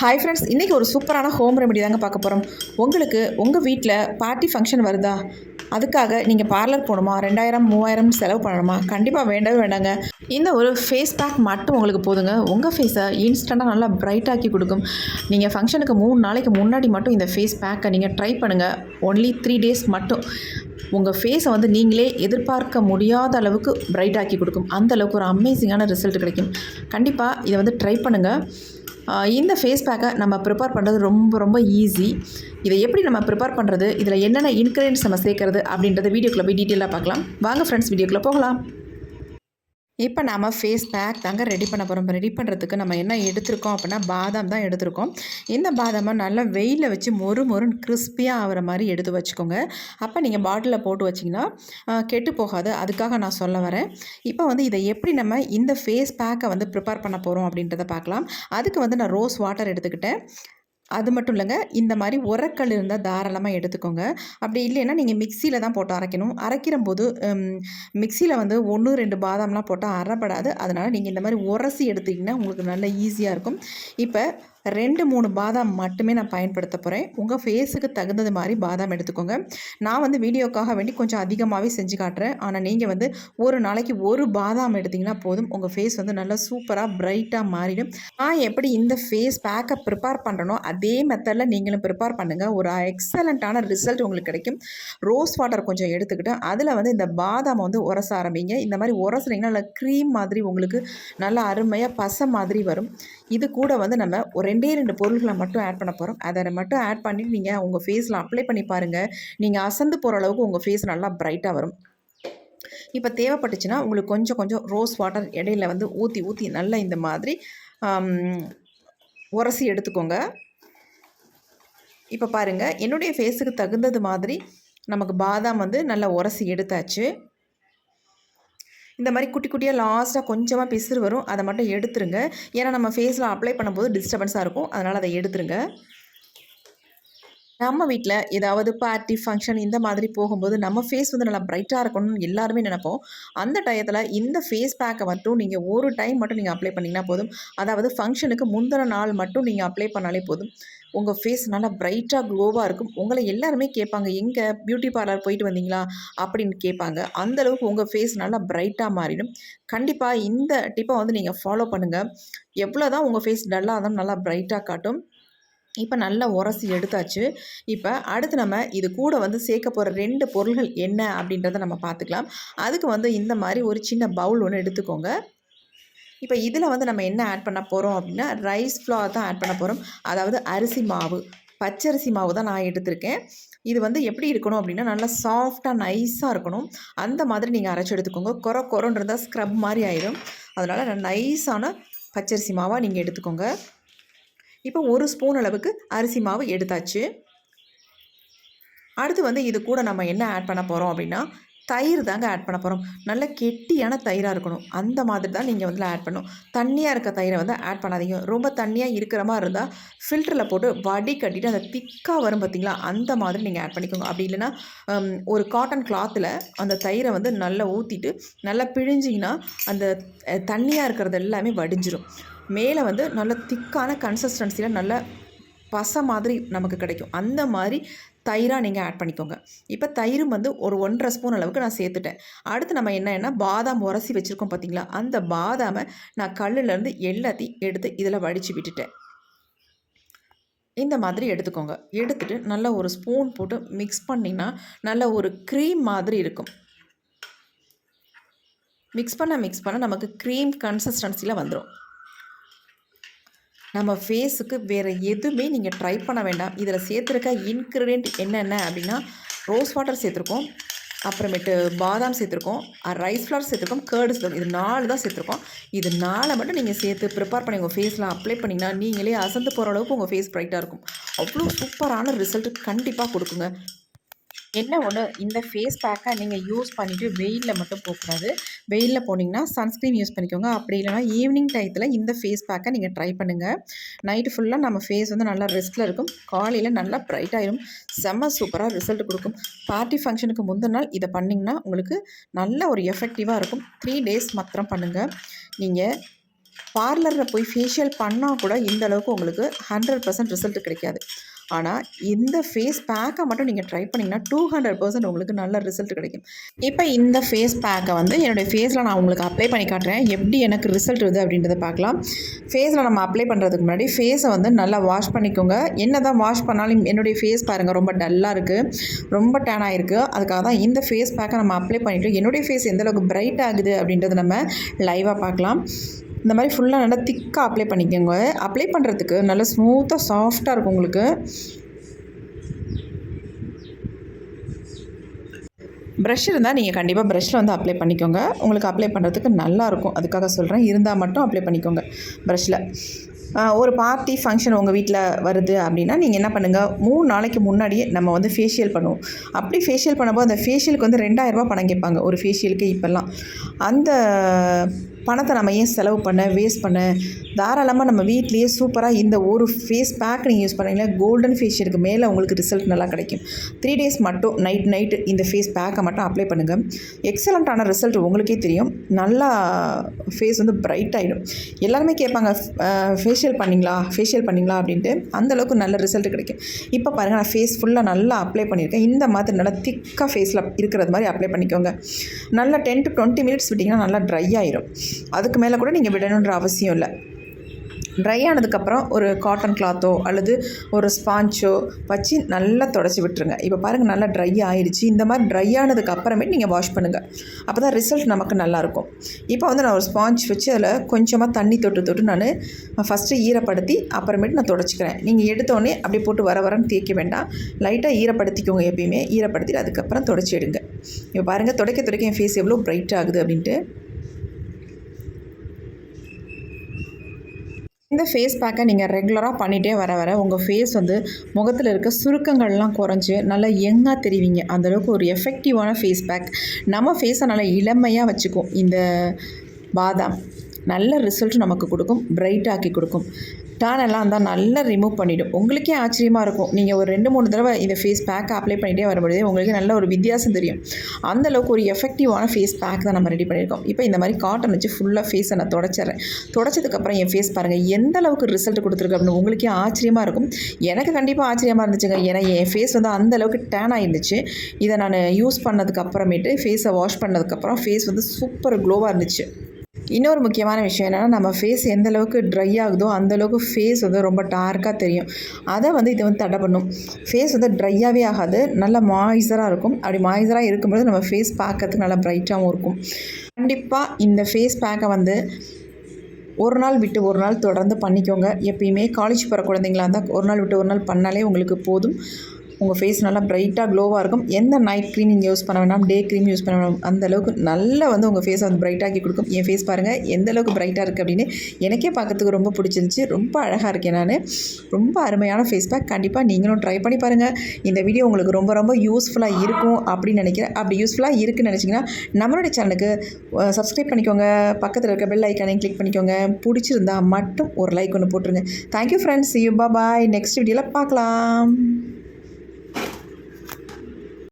Hi friends இன்றைக்கி ஒரு சூப்பரான ஹோம் ரெமெடி தாங்க பார்க்க போகிறோம் உங்களுக்கு உங்கள் வீட்டில் பார்ட்டி ஃபங்க்ஷன் வருதா? அதுக்காக நீங்கள் பார்லர் போகணுமா? ரெண்டாயிரம் மூவாயிரம் செலவு பண்ணணுமா? கண்டிப்பாக வேண்டவே வேண்டாங்க. இந்த ஒரு ஃபேஸ் பேக் மட்டும் உங்களுக்கு போதுங்க. உங்கள் ஃபேஸை இன்ஸ்டண்ட்டாக நல்லா பிரைட் ஆக்கி கொடுக்கும். நீங்கள் ஃபங்க்ஷனுக்கு மூணு நாளைக்கு முன்னாடி மட்டும் இந்த ஃபேஸ் பேக்கை நீங்கள் ட்ரை பண்ணுங்கள் ஒன்லி த்ரீ டேஸ் மட்டும். உங்கள் ஃபேஸை வந்து நீங்களே எதிர்பார்க்க முடியாத அளவுக்கு பிரைட் ஆக்கி கொடுக்கும். அந்த அளவுக்கு ஒரு அமேசிங்கான ரிசல்ட் கிடைக்கும். கண்டிப்பாக இதை வந்து ட்ரை பண்ணுங்கள் இந்த ஃபேஸ் பேக்கை நம்ம ப்ரிப்பேர் பண்ணுறது ரொம்ப ரொம்ப ஈஸி இதை எப்படி நம்ம ப்ரிப்பேர் பண்ணுறது இதில் என்னென்ன இன்க்ரீடியன்ஸ் நம்ம சேர்க்கறது அப்படின்றத வீடியோக்குள்ளே போய் டீட்டெயிலாக பார்க்கலாம். வாங்க ஃப்ரெண்ட்ஸ் வீடியோக்குள்ளே போகலாம். இப்போ நாம் ஃபேஸ் பேக் தாங்க ரெடி பண்ண போகிறோம் ரெடி பண்ணுறதுக்கு நம்ம என்ன எடுத்திருக்கோம் அப்படின்னா பாதாம் தான் எடுத்திருக்கோம். இந்த பாதாமை நல்லா வெயிலில் வச்சு மொறு மொறுன்னு கிறிஸ்பியாக ஆகிற மாதிரி எடுத்து வச்சுக்கோங்க. அப்போ நீங்கள் பாட்டிலில் போட்டு வச்சிங்கன்னா கெட்டு போகாது. அதுக்காக நான் சொல்ல வரேன். இப்போ வந்து இதை எப்படி நம்ம இந்த ஃபேஸ் பேக்கை வந்து ப்ரிப்பேர் பண்ண போகிறோம் அப்படின்றத பார்க்கலாம். அதுக்கு வந்து நான் ரோஸ் வாட்டர் எடுத்துக்கிட்டேன். அது மட்டும் இல்லைங்க. இந்த மாதிரி உரக்கல் இருந்தால் தாராளமாக எடுத்துக்கோங்க. அப்படி இல்லைன்னா நீங்கள் மிக்சியில் தான் போட்டு அரைக்கணும். அரைக்கிற போது மிக்சியில் வந்து ஒன்று ரெண்டு பாதாம்லாம் போட்டால் அரைப்படாது. அதனால் நீங்கள் இந்த மாதிரி உரசி எடுத்திங்கன்னா உங்களுக்கு நல்ல ஈஸியாக இருக்கும். இப்போ ரெண்டு மூணு பாதாம் மட்டுமே நான் பயன்படுத்த போகிறேன் உங்கள் ஃபேஸுக்கு தகுந்தது மாதிரி பாதாம் எடுத்துக்கோங்க. நான் வந்து வீடியோக்காக வேண்டி கொஞ்சம் அதிகமாகவே செஞ்சு காட்டுறேன். ஆனால் நீங்கள் வந்து ஒரு நாளைக்கு ஒரு பாதாம் எடுத்திங்கன்னா போதும். உங்கள் ஃபேஸ் வந்து நல்லா சூப்பராக பிரைட்டாக மாறிடும். நான் எப்படி இந்த ஃபேஸ் பேக்கை ப்ரிப்பேர் பண்ணுறனோ அதே மெத்தடில் நீங்களும் ப்ரிப்பேர் பண்ணுங்கள் ஒரு எக்ஸலண்ட்டான ரிசல்ட் உங்களுக்கு கிடைக்கும். ரோஸ் வாட்டர் கொஞ்சம் எடுத்துக்கிட்டு அதில் வந்து இந்த பாதாம் வந்து உரச ஆரம்பிங்க. இந்த மாதிரி உரசுனீங்கன்னா நல்லா க்ரீம் மாதிரி உங்களுக்கு நல்லா அருமையாக பசை மாதிரி வரும். இது கூட வந்து நம்ம ஒரு ரெண்டே ரெண்டு பொருள்களை மட்டும் ஆட் பண்ண போகிறோம் அதை மட்டும் ஆட் பண்ணி நீங்கள் உங்கள் ஃபேஸில் அப்ளை பண்ணி பாருங்கள் நீங்கள் அசந்து போகிற அளவுக்கு உங்கள் ஃபேஸ் நல்லா ப்ரைட்டாக வரும். இப்போ தேவைப்பட்டுச்சுன்னா உங்களுக்கு கொஞ்சம் கொஞ்சம் ரோஸ் வாட்டர் இடையில வந்து ஊற்றி ஊற்றி நல்லா இந்த மாதிரி உரசி எடுத்துக்கோங்க. இப்போ பாருங்கள் என்னுடைய ஃபேஸுக்கு தகுந்தது மாதிரி நமக்கு பாதாம் வந்து நல்லா உரசி எடுத்தாச்சு. இந்த மாதிரி குட்டி குட்டியாக லாஸ்ட்டாக கொஞ்சமாக பிசுறு வரும். அதை மட்டும் எடுத்துருங்க. ஏன்னா நம்ம ஃபேஸில் அப்ளை பண்ணும்போது டிஸ்டர்பன்ஸாக இருக்கும். அதனால் அதை எடுத்துருங்க. நம்ம வீட்டில் ஏதாவது பார்ட்டி ஃபங்க்ஷன் இந்த மாதிரி போகும்போது நம்ம ஃபேஸ் வந்து நல்லா பிரைட்டாக இருக்கணும்னு எல்லாருமே நினைப்போம். அந்த டயத்தில் இந்த ஃபேஸ் பேக்கை மட்டும் நீங்கள் ஒரு டைம் மட்டும் நீங்கள் அப்ளை பண்ணிங்கன்னா போதும். அதாவது ஃபங்க்ஷனுக்கு முந்தின நாள் மட்டும் நீங்கள் அப்ளை பண்ணாலே போதும். உங்கள் ஃபேஸ் நல்லா பிரைட்டாக க்ளோவாக இருக்கும். உங்களை எல்லாருமே கேட்பாங்க எங்கே பியூட்டி பார்லர் போயிட்டு வந்தீங்களா? அப்படின்னு கேட்பாங்க. அந்த அளவுக்கு உங்கள் ஃபேஸ் நல்லா பிரைட்டாக மாறிடும். கண்டிப்பாக இந்த டிப்பை வந்து நீங்கள் ஃபாலோ பண்ணுங்கள் எவ்வளோ தான் உங்கள் ஃபேஸ் டல்லாக இருந்தாலும் நல்லா பிரைட்டாக காட்டும். இப்போ நல்லா உரசி எடுத்தாச்சு. இப்போ அடுத்து நம்ம இது கூட வந்து சேர்க்க போகிற ரெண்டு பொருள்கள் என்ன அப்படின்றத நம்ம பார்த்துக்கலாம். அதுக்கு வந்து இந்த மாதிரி ஒரு சின்ன பவுல் ஒன்று எடுத்துக்கோங்க. இப்போ இதில் வந்து நம்ம என்ன ஆட் பண்ண போகிறோம் அப்படின்னா ரைஸ் ஃப்ளார் தான் ஆட் பண்ண போகிறோம் அதாவது அரிசி மாவு பச்சரிசி மாவு தான் நான் எடுத்திருக்கேன். இது வந்து எப்படி இருக்கணும் அப்படின்னா நல்லா சாஃப்டாக நைஸாக இருக்கணும். அந்த மாதிரி நீங்கள் அரைச்சி எடுத்துக்கோங்க. கொர கொரன்னு இருந்தால் ஸ்க்ரப் மாதிரி ஆயிடும் அதனால் நைஸான பச்சரிசி மாவாக நீங்கள் எடுத்துக்கோங்க. இப்போ ஒரு ஸ்பூன் அளவுக்கு அரிசி மாவு எடுத்தாச்சு. அடுத்து வந்து இது கூட நம்ம என்ன ஆட் பண்ண போகிறோம் அப்படின்னா தயிர் தாங்க ஆட் பண்ண போகிறோம் நல்ல கெட்டியான தயிராக இருக்கணும். அந்த மாதிரி தான் நீங்கள் வந்து ஆட் பண்ணணும். தண்ணியாக இருக்க தயிரை வந்து ஆட் பண்ணாதீங்க. ரொம்ப தண்ணியாக இருக்கிற மாதிரி இருந்தால் ஃபில்டரில் போட்டு வடி கட்டிட்டு அந்த திக்காக வரும் பார்த்தீங்களா அந்த மாதிரி நீங்கள் ஆட் பண்ணிக்கோங்க. அப்படி இல்லைன்னா ஒரு காட்டன் கிளாத்தில் அந்த தயிரை வந்து நல்லா ஊற்றிட்டு நல்லா பிழிஞ்சிங்கன்னா அந்த தண்ணியாக இருக்கிறது எல்லாமே வடிஞ்சிரும். மேலே வந்து நல்ல திக்கான கன்சிஸ்டன்சியில் நல்ல பசை மாதிரி நமக்கு கிடைக்கும். அந்த மாதிரி தயிராக நீங்கள் ஆட் பண்ணிக்கோங்க. இப்போ தயிரும் வந்து ஒரு ஒன்றரை ஸ்பூன் அளவுக்கு நான் சேர்த்துட்டேன். அடுத்து நம்ம என்னன்னா பாதாம் உரசி வச்சுருக்கோம் பார்த்தீங்களா அந்த பாதாமை நான் கல்லுலேருந்து எல்லாத்தையும் எடுத்து இதில் வடித்து விட்டுட்டேன். இந்த மாதிரி எடுத்துக்கோங்க. எடுத்துட்டு நல்லா ஒரு ஸ்பூன் போட்டு மிக்ஸ் பண்ணிங்கன்னா நல்ல ஒரு க்ரீம் மாதிரி இருக்கும். மிக்ஸ் பண்ண மிக்ஸ் பண்ண நமக்கு க்ரீம் கன்சிஸ்டன்சியில் வந்துடும் நம்ம ஃபேஸுக்கு வேறு எதுவுமே நீங்கள் ட்ரை பண்ண வேண்டாம். இதில் சேர்த்துருக்க இன்க்ரீடியன்ட் என்னென்ன அப்படின்னா ரோஸ் வாட்டர் சேர்த்துருக்கோம் அப்புறமேட்டு பாதாம் சேர்த்துருக்கோம் ரைஸ் ஃப்ளவர் சேர்த்துருக்கோம் கேர்டு சேர்த்துருக்கோம். இது நாலு தான் சேர்த்துருக்கோம். இது நாளை மட்டும் நீங்கள் சேர்த்து ப்ரிப்பேர் பண்ணி உங்கள் ஃபேஸில் அப்ளை பண்ணிங்கன்னா நீங்களே அசந்து போகிற அளவுக்கு உங்கள் ஃபேஸ் ப்ரைட்டாக இருக்கும். அவ்வளோ சூப்பரான ரிசல்ட் கண்டிப்பாக கொடுக்குங்க. என்ன ஒன்று இந்த ஃபேஸ் பேக்கை நீங்கள் யூஸ் பண்ணிவிட்டு வெயிலில் மட்டும் போகக்கூடாது. வெயிலில் போனீங்கன்னா சன்ஸ்க்ரீன் யூஸ் பண்ணிக்கோங்க. அப்படி இல்லைனா ஈவினிங் டயத்தில் இந்த ஃபேஸ் பேக்கை நீங்கள் ட்ரை பண்ணுங்கள் நைட்டு ஃபுல்லாக நம்ம ஃபேஸ் வந்து நல்லா ரெஸ்ட்டில் இருக்கும். காலையில் நல்லா பிரைட் ஆயிரும். செம்ம சூப்பராக ரிசல்ட் கொடுக்கும். பார்ட்டி ஃபங்க்ஷனுக்கு முந்தின நாள் இதை பண்ணிங்கன்னா உங்களுக்கு நல்ல ஒரு எஃபெக்டிவாக இருக்கும். த்ரீ டேஸ் மாத்திரம் பண்ணுங்கள் நீங்கள் பார்லரில் போய் ஃபேஷியல் பண்ணால் கூட இந்த அளவுக்கு உங்களுக்கு ஹண்ட்ரட் பர்சன்ட் ரிசல்ட் கிடைக்காது. ஆனால் இந்த ஃபேஸ் பேக்கை மட்டும் நீங்கள் ட்ரை பண்ணிங்கன்னா டூ ஹண்ட்ரட் பர்சன்ட் உங்களுக்கு நல்ல ரிசல்ட் கிடைக்கும். இப்போ இந்த ஃபேஸ் பேக்கை வந்து என்னுடைய ஃபேஸில் நான் உங்களுக்கு அப்ளை பண்ணி காட்டுறேன். எப்படி எனக்கு ரிசல்ட் வருது அப்படின்றத பார்க்கலாம். ஃபேஸில் நம்ம அப்ளை பண்ணுறதுக்கு முன்னாடி ஃபேஸை வந்து நல்லா வாஷ் பண்ணிக்கோங்க. என்ன தான் வாஷ் பண்ணாலும் என்னுடைய ஃபேஸ் பாருங்கள் ரொம்ப டல்லாக இருக்குது ரொம்ப டேன் ஆகிருக்கு அதுக்காக தான் இந்த ஃபேஸ் பேக்கை நம்ம அப்ளை பண்ணிவிட்டு என்னுடைய ஃபேஸ் எந்தளவுக்கு பிரைட் ஆகுது அப்படின்றத நம்ம லைவாக பார்க்கலாம். இந்த மாதிரி ஃபுல்லாக நல்லா திக்காக அப்ளை பண்ணிக்கோங்க. அப்ளை பண்ணுறதுக்கு நல்லா ஸ்மூத்தாக சாஃப்டாக இருக்கும் உங்களுக்கு. ப்ரஷ் இருந்தால் நீங்கள் கண்டிப்பாக ப்ரஷ்ஷில் வந்து அப்ளை பண்ணிக்கோங்க. உங்களுக்கு அப்ளை பண்ணுறதுக்கு நல்லாயிருக்கும் அதுக்காக சொல்கிறேன் இருந்தால் மட்டும் அப்ளை பண்ணிக்கோங்க ப்ரஷ்ஷில் ஒரு பார்ட்டி ஃபங்க்ஷன் உங்கள் வீட்டில் வருது அப்படின்னா நீங்கள் என்ன பண்ணுங்கள் மூணு நாளைக்கு முன்னாடியே நம்ம வந்து ஃபேஷியல் பண்ணுவோம். அப்படி ஃபேஷியல் பண்ணும்போது அந்த ஃபேஷியலுக்கு வந்து ரெண்டாயிரரூபா பணம் கேட்பாங்க. ஒரு ஃபேஷியலுக்கு இப்போல்லாம். அந்த பணத்தை நம்ம ஏன் செலவு பண்ண வேஸ்ட் பண்ண? தாராளமாக நம்ம வீட்லேயே சூப்பராக இந்த ஒரு ஃபேஸ் பேக் நீங்கள் யூஸ் பண்ணீங்கன்னா கோல்டன் ஃபேஷியலுக்கு மேலே உங்களுக்கு ரிசல்ட் நல்லா கிடைக்கும். த்ரீ டேஸ் மட்டும் நைட் நைட்டு இந்த ஃபேஸ் பேக்கை மட்டும் அப்ளை பண்ணுங்கள் எக்ஸலண்ட்டான ரிசல்ட் உங்களுக்கே தெரியும். நல்லா ஃபேஸ் வந்து பிரைட் ஆகிடும் எல்லாருமே கேட்பாங்க ஃபேஷியல் பண்ணிங்களா? ஃபேஷியல் பண்ணிங்களா? அப்படின்ட்டு. அந்தளவுக்கு நல்ல ரிசல்ட் கிடைக்கும். இப்போ பாருங்கள் நான் ஃபேஸ் ஃபுல்லாக நல்லா அப்ளை பண்ணியிருக்கேன். இந்த மாதிரி நல்லா திக்காக ஃபேஸில் இருக்கிறது மாதிரி அப்ளை பண்ணிக்கோங்க. நல்லா டென் டு டுவெண்ட்டி மினிட்ஸ் விட்டிங்கன்னா நல்லா ட்ரை ஆயிரும். அதுக்கு மேலே கூட நீங்கள் விடணுன்ற அவசியம் இல்லை. ட்ரை ஆனதுக்கப்புறம் ஒரு காட்டன் கிளாத்தோ அல்லது ஒரு ஸ்பாஞ்சோ வச்சு நல்லா தொடச்சி விட்டுருங்க. இப்போ பாருங்கள் நல்லா ட்ரை ஆயிடுச்சு. இந்த மாதிரி ட்ரை ஆனதுக்கு அப்புறமே நீங்கள் வாஷ் பண்ணுங்கள் அப்போ தான் ரிசல்ட் நமக்கு நல்லாயிருக்கும் இப்போ வந்து நான் ஒரு ஸ்பாஞ்ச் வச்சு அதில் கொஞ்சமாக தண்ணி தொட்டு தொட்டு நான் ஃபஸ்ட்டு ஈரப்படுத்தி அப்புறமேட்டு நான் தொடச்சிக்கிறேன். நீங்கள் எடுத்தோடனே அப்படியே போட்டு வர வரன்னு தேய்க்க வேண்டாம். லைட்டாக ஈரப்படுத்திக்கோங்க எப்பயுமே. ஈரப்படுத்திட்டு அதுக்கப்புறம் தொடச்சி எடுங்க. இப்போ பாருங்கள் துடைக்க துடைக்க என் ஃபேஸ் எவ்வளோ பிரைட் ஆகுது அப்படின்ட்டு. இந்த ஃபேஸ் பேக்கை நீங்கள் ரெகுலராக பண்ணிகிட்டே வர வர உங்கள் ஃபேஸ் வந்து முகத்தில் இருக்க சுருக்கங்கள்லாம் குறைஞ்சி நல்லா யங்காக தெரிவிங்க. அந்தளவுக்கு ஒரு எஃபெக்டிவான ஃபேஸ் பேக் நம்ம ஃபேஸை நல்லா இளமையாக வச்சுக்கும். இந்த பாதாம். நல்ல ரிசல்ட் நமக்கு கொடுக்கும். பிரைட் ஆக்கி கொடுக்கும். டானெல்லாம் தான் இருந்தால் நல்லா ரிமூவ் பண்ணிவிடும் உங்களுக்கே ஆச்சரியமாக இருக்கும். நீங்கள் ஒரு ரெண்டு மூணு தடவை இந்த ஃபேஸ் பேக்கை அப்ளை பண்ணிகிட்டே வரும்பொழுது உங்களுக்கு நல்ல ஒரு வித்தியாசம் தெரியும். அந்தளவுக்கு ஒரு எஃபெக்டிவான ஃபேஸ் பேக் தான் நம்ம ரெடி பண்ணியிருக்கோம். இப்போ இந்த மாதிரி காட்டன் வச்சு ஃபுல்லாக ஃபேஸை நான் தொடச்சிட்றேன். தொடச்சதுக்கப்புறம் என் ஃபேஸ் பாருங்கள் எந்த அளவுக்கு ரிசல்ட் கொடுத்துருக்கு அப்படின்னு உங்களுக்கே ஆச்சரியமாக இருக்கும். எனக்கு கண்டிப்பாக ஆச்சரியமாக இருந்துச்சுங்க. ஏன்னா என் ஃபேஸ் வந்து அந்த அளவுக்கு டேன் ஆகிருந்துச்சு இதை நான் யூஸ் பண்ணதுக்கு அப்புறமேட்டு ஃபேஸை வாஷ் பண்ணதுக்கப்புறம் ஃபேஸ் வந்து சூப்பர் க்ளோவாக இருந்துச்சு. இன்னொரு முக்கியமான விஷயம் என்னென்னா நம்ம ஃபேஸ் எந்த அளவுக்கு ட்ரை ஆகுதோ அந்தளவுக்கு ஃபேஸ் வந்து ரொம்ப டார்க்காக தெரியும். அதை வந்து இது வந்து தடை பண்ணும். ஃபேஸ் வந்து ட்ரையாகவே ஆகாது. நல்ல மாய்ஸராக இருக்கும். அப்படி மாய்ஸராக இருக்கும்போது நம்ம ஃபேஸ் பார்க்கறதுக்கு நல்லா ப்ரைட்டாகவும் இருக்கும். கண்டிப்பாக இந்த ஃபேஸ் பேக்கை வந்து ஒரு நாள் விட்டு ஒரு நாள் தொடர்ந்து பண்ணிக்கோங்க. எப்பயுமே காலேஜ் போகிற குழந்தைங்களா இருந்தால் ஒரு நாள் விட்டு ஒரு நாள் பண்ணாலே உங்களுக்கு போதும். உங்கள் ஃபேஸ் நல்லா ப்ரைட்டாக க்ளோவாக இருக்கும். எந்த நைட் க்ரீம் நீங்கள் யூஸ் பண்ண வேணாம் டே க்ரீம் யூஸ் பண்ண வேணாம் அந்த அளவுக்கு நல்லா வந்து உங்கள் ஃபேஸை வந்து ப்ரைட்டாக்கி கொடுக்கும். என் ஃபேஸ் பாருங்கள் எந்த அளவுக்கு ப்ரைட்டாக இருக்குது அப்படின்னு எனக்கே பார்க்கறதுக்கு ரொம்ப பிடிச்சிருந்துச்சி. ரொம்ப அழகாக இருக்கேன் நான். ரொம்ப அருமையான ஃபேஸ் பேக் கண்டிப்பாக நீங்களும் ட்ரை பண்ணி பாருங்கள் இந்த வீடியோ உங்களுக்கு ரொம்ப ரொம்ப யூஸ்ஃபுல்லாக இருக்கும் அப்படின்னு நினைக்கிறேன். அப்படி யூஸ்ஃபுல்லாக இருக்குன்னு நினச்சிங்கன்னா நம்மளுடைய சேனலுக்கு சப்ஸ்கிரைப் பண்ணிக்கோங்க. பக்கத்தில் இருக்க பெல் ஐக்கானையும் கிளிக் பண்ணிக்கோங்க. பிடிச்சிருந்தா மட்டும் ஒரு லைக் ஒன்று போட்டுருங்க. Thank you friends you bye next வீடியோவில் பார்க்கலாம்.